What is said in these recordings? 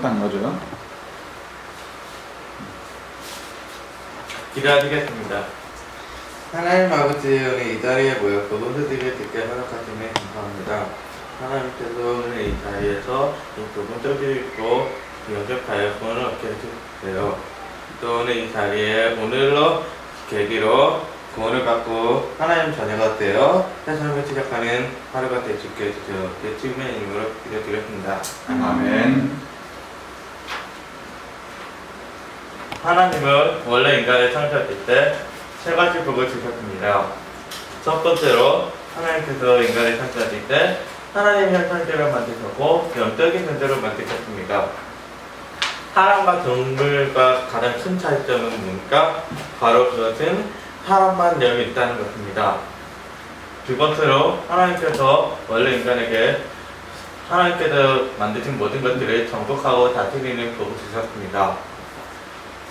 딱 거죠. 기도하시겠습니다. 하나님 아버지 오늘 이 자리에 모여 복음드리를 듣게 허락하심에 감사합니다. 하나님께서 오늘 이 자리에서 이 복음 들리고 연습하여 구원을 얻게 해주세요. 또 오늘 이 자리에 오늘로 계기로 구원을 받고 하나님 자녀가 되어 새 삶을 시작하는 하루가 있게 해주세요. 예수님의 이름으로 기도드렸습니다. 아멘. 하나님은 원래 인간을 창조하실 때 세 가지 복을 주셨습니다. 첫 번째로 하나님께서 인간을 창조하실 때 하나님 형상대로 만드셨고 영적인 존재로 만드셨습니다. 사람과 동물과 가장 큰 차이점은 뭡니까? 바로 그것은 사람만 영이 있다는 것입니다. 두 번째로 하나님께서 원래 인간에게 하나님께서 만드신 모든 것들을 정복하고 다스리는 복을 주셨습니다.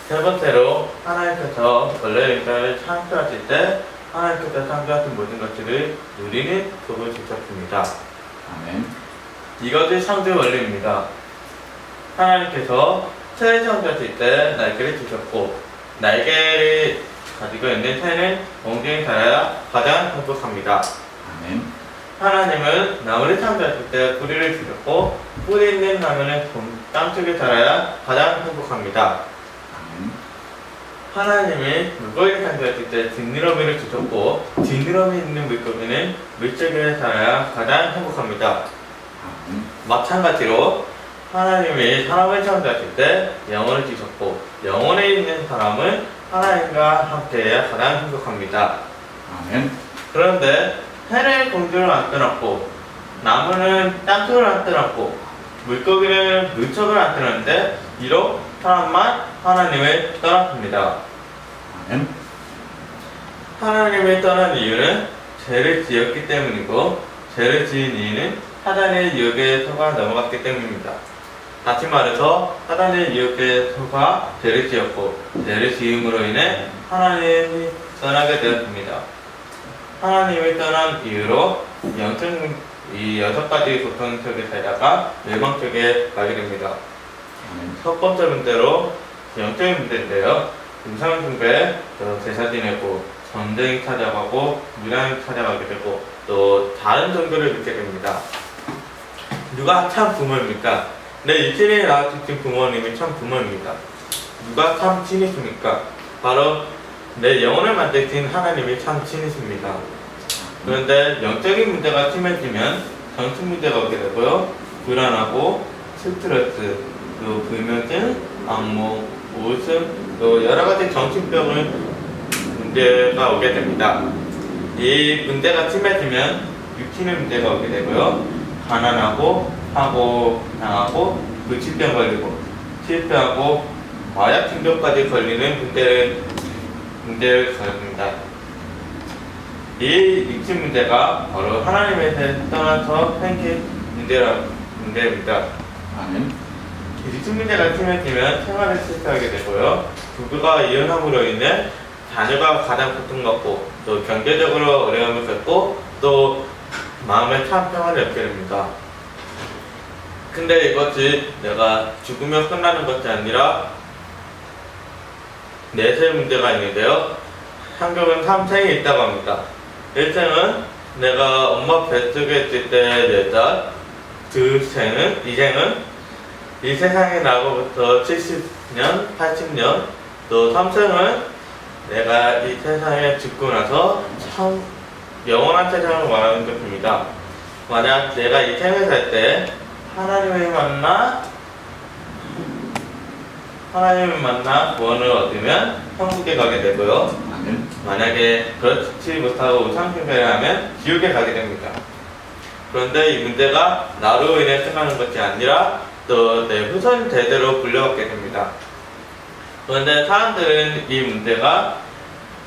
세 번째로 하나님께서 원래 인간을 창조하실 때 하나님께서 창조하신 모든 것들을 누리는 복을 주셨습니다. 아멘. 이것이 창조 원리입니다. 하나님께서 새를 창조하실 때 날개를 주셨고 날개를 가지고 있는 새는 엉덩이 살아야 가장 행복합니다. 아멘. 하나님은 나무를 창조하실 때 뿌리를 주셨고 뿌리 있는 나무는 땅속에 자라야 가장 행복합니다. 하나님이 물고기를 창조하실 때 지느러미를 주셨고 지느러미 있는 물고기는 물속에 살아야 가장 행복합니다. 마찬가지로 하나님이 사람을 창조하실 때 영혼을 주셨고 영혼에 있는 사람은 하나님과 함께해야 가장 행복합니다. 아멘. 그런데 해를 공주를 안 떠났고 나무는 땅속을 안 떠났고 물고기는 물속을 안 떠났는데 이로 사람만 하나님을 떠났습니다. 아멘. 하나님을 떠난 이유는 죄를 지었기 때문이고 죄를 지은 이유는 사단의 유혹에 속아 넘어갔기 때문입니다. 다시 말해서 사단의 유혹에 속아 죄를 지었고 죄를 지음으로 인해 하나님이 떠나게 되었습니다. 하나님을 떠난 이유로 영적 이 여섯 가지 고통 속에 살다가 멸망 쪽에 가게 됩니다. 첫 번째 문제로 영적인 문제인데요. 음상 숭배, 또 제사 지내고 전쟁 찾아가고 무당 찾아가게 되고 또 다른 종교를 믿게 됩니다. 누가 참 부모입니까? 내 이치를 낳아주신 부모님이 참 부모입니다. 누가 참 친이십니까? 바로 내 영혼을 만드신 하나님이 참 친이십니다. 그런데 영적인 문제가 심해지면 정신 문제가 오게 되고요. 불안하고 스트레스, 또 불면증, 악몽, 우울증, 또 여러 가지 정신병을 문제가 오게 됩니다. 이 문제가 심해지면 육신의 문제가 오게 되고요. 가난하고 하고 당하고 불치병 걸리고 실패하고 마약 중독까지 걸리는 문제를 문제를 가집니다. 이 육신 문제가 바로 하나님에서 떠나서 생긴 문제라 문제입니다. 아멘. 육신 문제가 심해지면 생활을 실패하게 되고요. 부부가 이혼함으로 인해 자녀가 가장 고통받고 또 경제적으로 어려움을 겪고 또 마음에 참 평화를 얻게 됩니다. 근데 이것이 내가 죽으면 끝나는 것이 아니라 내세 문제가 있는데요. 한국은 3생이 있다고 합니다. 1생은 내가 엄마 뱃속에 있을 때 4살, 두 생은, 2생은 이 세상에 나고부터 70년, 80년, 또 3생은 내가 이 세상에 죽고 나서 참 영원한 세상을 말하는 것입니다. 만약 내가 이 생을 살 때 하나님을 만나 하나님을 만나 구원을 얻으면 천국에 가게 되고요. 만약에 그렇지 못하고 우상숭배를 하면 지옥에 가게 됩니다. 그런데 이 문제가 나로 인해 생하는 것이 아니라 또내 후손 대대로 불려왔게 됩니다. 그런데 사람들은 이 문제가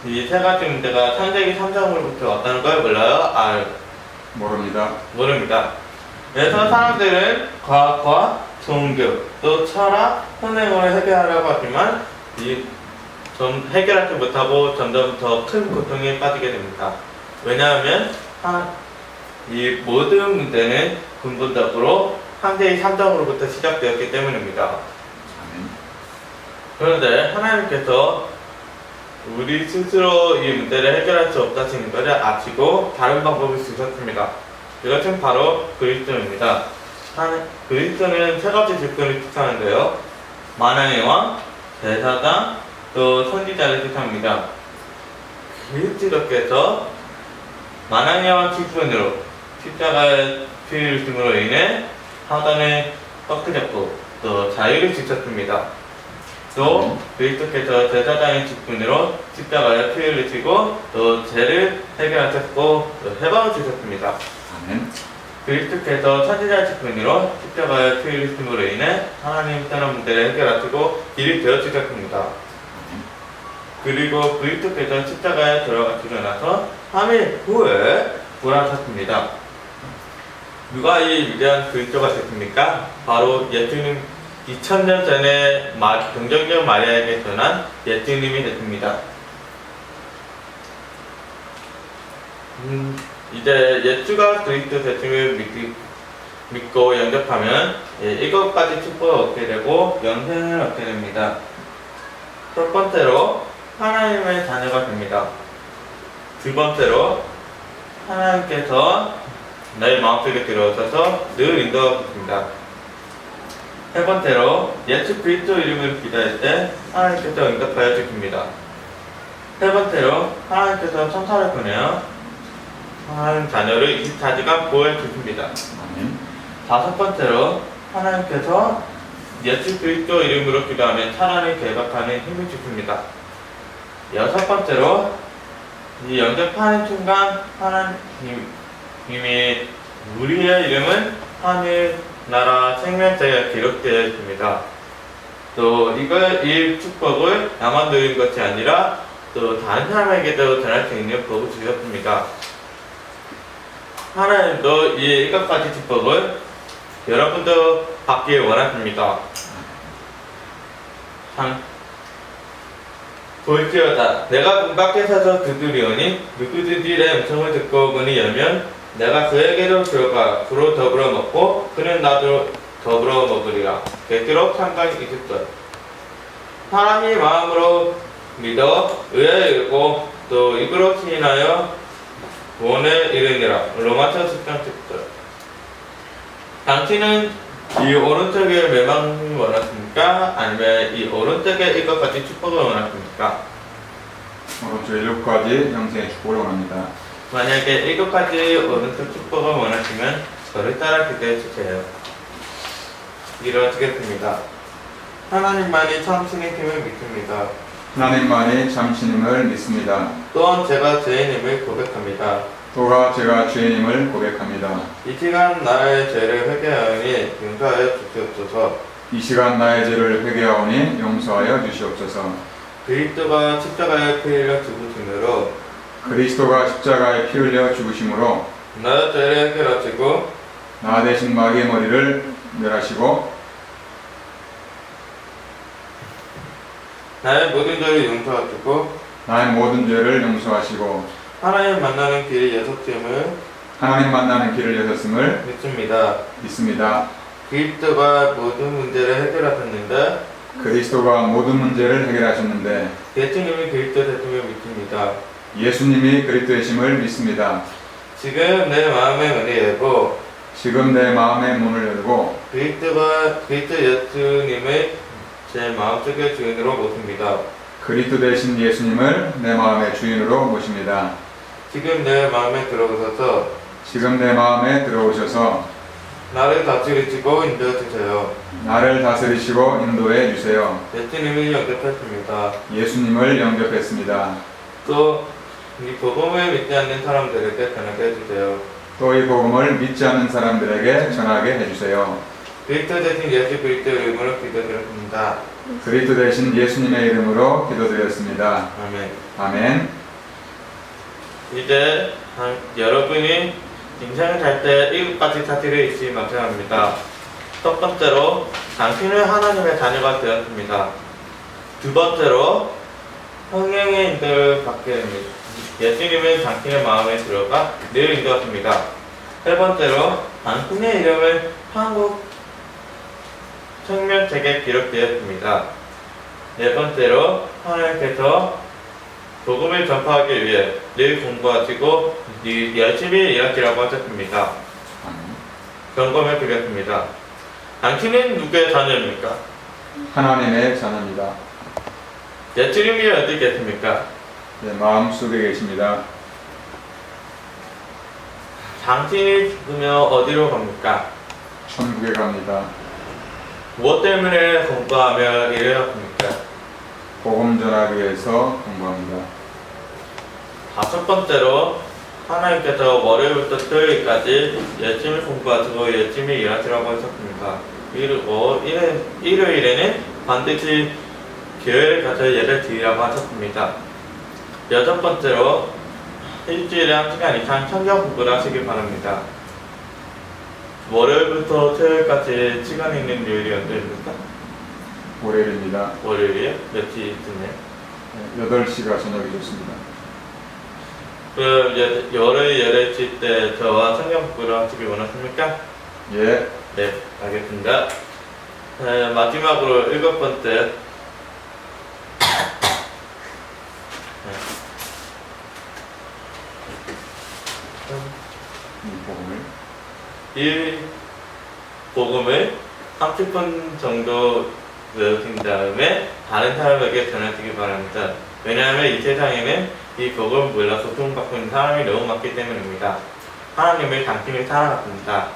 이 세 가지 문제가 창세기 3장으로부터 왔다는 걸 몰라요? 아, 모릅니다. 모릅니다. 그래서 사람들은 과학과 종교, 또 철학, 선행을 해결하려고 하지만 이 좀 해결하지 못하고 점점 더 큰 고통에 빠지게 됩니다. 왜냐하면 하- 이 모든 문제는 근본적으로 상대의 산정으로부터 시작되었기 때문입니다. 그런데 하나님께서 우리 스스로 이 문제를 해결할 수 없다시는 것을 아시고 다른 방법을 주셨습니다. 이것은 바로 그리스도입니다. 한- 그리스도는 세 가지 직분을 뜻하는데요. 만왕의 왕, 대사장, 또 선지자를 뜻합니다. 그리스도께서 만왕의 왕 직분으로 십자가의 피를 흘림으로 인해 사단을 꺾으셨고 또 자유를 주셨습니다. 또 그리스도께서 제사장의 직분으로 십자가에 피를 흘리시고 또 죄를 해결하셨고 또 해방을 주셨습니다. 아멘. 그리스도께서 천지자 직분으로 십자가에 피를 흘리심으로 인해 하나님 떠난 문제를 해결하시고 길이 되어 주셨습니다. 그리고 그리스도께서 십자가에 들어가시고 나서 3일 후에 부활하셨습니다. 누가 이 위대한 그리스도가 됐습니까? 바로 예수님 2000년 전에 마, 동정녀 마리아에게 전한 예수님이 됐습니다. 음, 이제 예수가 그리스도 되심을 믿, 믿고 영접하면 예, 일곱 가지 축복을 얻게 되고 영생을 얻게 됩니다. 첫 번째로 하나님의 자녀가 됩니다. 두 번째로 하나님께서 내 마음속에 들어오셔서 늘 인도하십니다. 세 번째로 예수 그리스도 이름으로 기도할 때 하나님께서 응답하여 주십니다. 세 번째로 하나님께서 천사를 보내어 하나님 자녀를 24시간 보호해 주십니다. 다섯 번째로 하나님께서 예수 그리스도 이름으로 기도하면 차라리 개박하는 힘을 주십니다. 여섯 번째로 이 영접하는 순간 하나님 이 우리의 이름은 하늘 나라 생명자에 기록되어 있습니다. 또 이걸 이 축복을 나만 누린 것이 아니라 또 다른 사람에게도 전할 수 있는 복을 주셨습니다. 하나님도 이 일곱 가지 축복을 여러분도 받길 원하십니다. 참, 볼지어다. 내가 문 밖에 서서 두드리오니 누구든지 내 음성을 듣고 문이 열면 내가 그에게로 들어가 그로 더불어 먹고 그는 나도 더불어 먹으리라. 되도록 상관이 있을 것. 사람이 마음으로 믿어 의에 이르고 또 입으로 시인하여 구원에 이르니라. 로마서 10장 10절. 당신은 이 오른쪽에 멸망을 원하십니까? 아니면 이 오른쪽에 이것까지 축복을 원하십니까? 오른쪽 일곱 가지 영생의 축복을 원합니다. 만약에 일곱 가지 오른쪽 축복을 원하시면 저를 따라 기도해 주세요. 이루어지겠습니다. 하나님만이 참 신이심을 믿습니다. 하나님만이 참 신임을 믿습니다. 또한 제가 죄인임을 고백합니다. 또가 제가 주인임을 고백합니다. 이 시간 나의 죄를 회개하니 용서하여 주시옵소서. 이 시간 나의 죄를 회개하오니 용서하여 주시옵소서. 그리스도가 십자가에 피 흘려 죽으심으로 그리스도가 십자가에 피 흘려 죽으심으로 나의 죄를 해결하시고 나 대신 마귀의 머리를 멸하시고 나의 모든 죄를 용서하시고 나의 모든 죄를 용서하시고 하나님 만나는 길이 여섯쯤을 하나님 만나는 길을 여셨음을 믿습니다. 믿습니다. 그리스도가 모든 문제를 해결하셨는데 그리스도가 모든 문제를 해결하셨는데 예수님이 그리스도 되심을 믿습니다. 예수님이 그리스도이심을 믿습니다. 지금 내 마음의 문을 열고 지금 내 마음의 문을 열고 그리스도가 그리스도 예수님을 제 마음속의 주인으로 모십니다. 그리스도 되신 예수님을 내 마음의 주인으로 모십니다. 지금 내 마음에 들어오셔서 지금 내 마음에 들어오셔서 나를 다스리시고 인도해 주세요. 나를 다스리시고 인도해 주세요. 예수님을 영접했습니다. 예수님을 영접했습니다. 또 이 복음을 믿지 않는 사람들에게 전하게 해주세요. 또 이 복음을 믿지 않는 사람들에게 전하게 해주세요. 그리스도 대신 예수 그리스도 이름으로 기도드렸습니다. 그리스도 되신 예수님의 이름으로 기도드렸습니다. 아멘. 아멘. 이제 한- 여러분이 인생을 살 때 일곱 가지 사실을 잊지 마셔야 합니다. 첫 번째로 당신은 하나님의 자녀가 되었습니다. 두 번째로 성령의 인도를 받게 됩니다. 예수님은 당신의 마음에 들어가 늘 인도하십니다. 세 번째로 당신의 이름을 한국 청명책에 기록되었습니다. 네 번째로 하나님께서 복음을 전파하기 위해 늘 공부하시고 늘 열심히 일하시라고 하셨습니다. 점검해 보겠습니다. 당신은 누구의 자녀입니까? 하나님의 자녀입니다. 예수님이 어디 계십니까? 내 마음속에 계십니다. 당신이 죽으면 어디로 갑니까? 천국에 갑니다. 무엇 때문에 공부하며 일을 합니까? 복음 전하기 위해서 공부합니다. 다섯 번째로 하나님께서 월요일부터 토요일까지 열심히 공부하시고 열심히 일하시라고 하셨습니다. 그리고 일요일, 일요일에는 반드시 교회를 가서 예를 드리라고 하셨습니다. 여섯 번째로 일주일에 한 시간 이상 성경 공부를 하시기 바랍니다. 월요일부터 토요일까지 시간 있는 요일이 언제입니까? 월요일입니다. 월요일이요? 몇 시쯤에? 8시가 저녁이 좋습니다. 그럼 월요일 8시 때 저와 성경 공부를 하시기 원하십니까? 예, 네, 알겠습니다. 네, 마지막으로 일곱 번째. 복음을 이 복음을 30분 정도 외우신 다음에 다른 사람에게 전하시기 바랍니다. 왜냐하면 이 세상에는 이 복음을 몰라서 고통받고 있는 사람이 너무 많기 때문입니다. 하나님을 당신을 사랑합니다.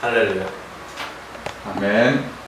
할렐루야. 아멘.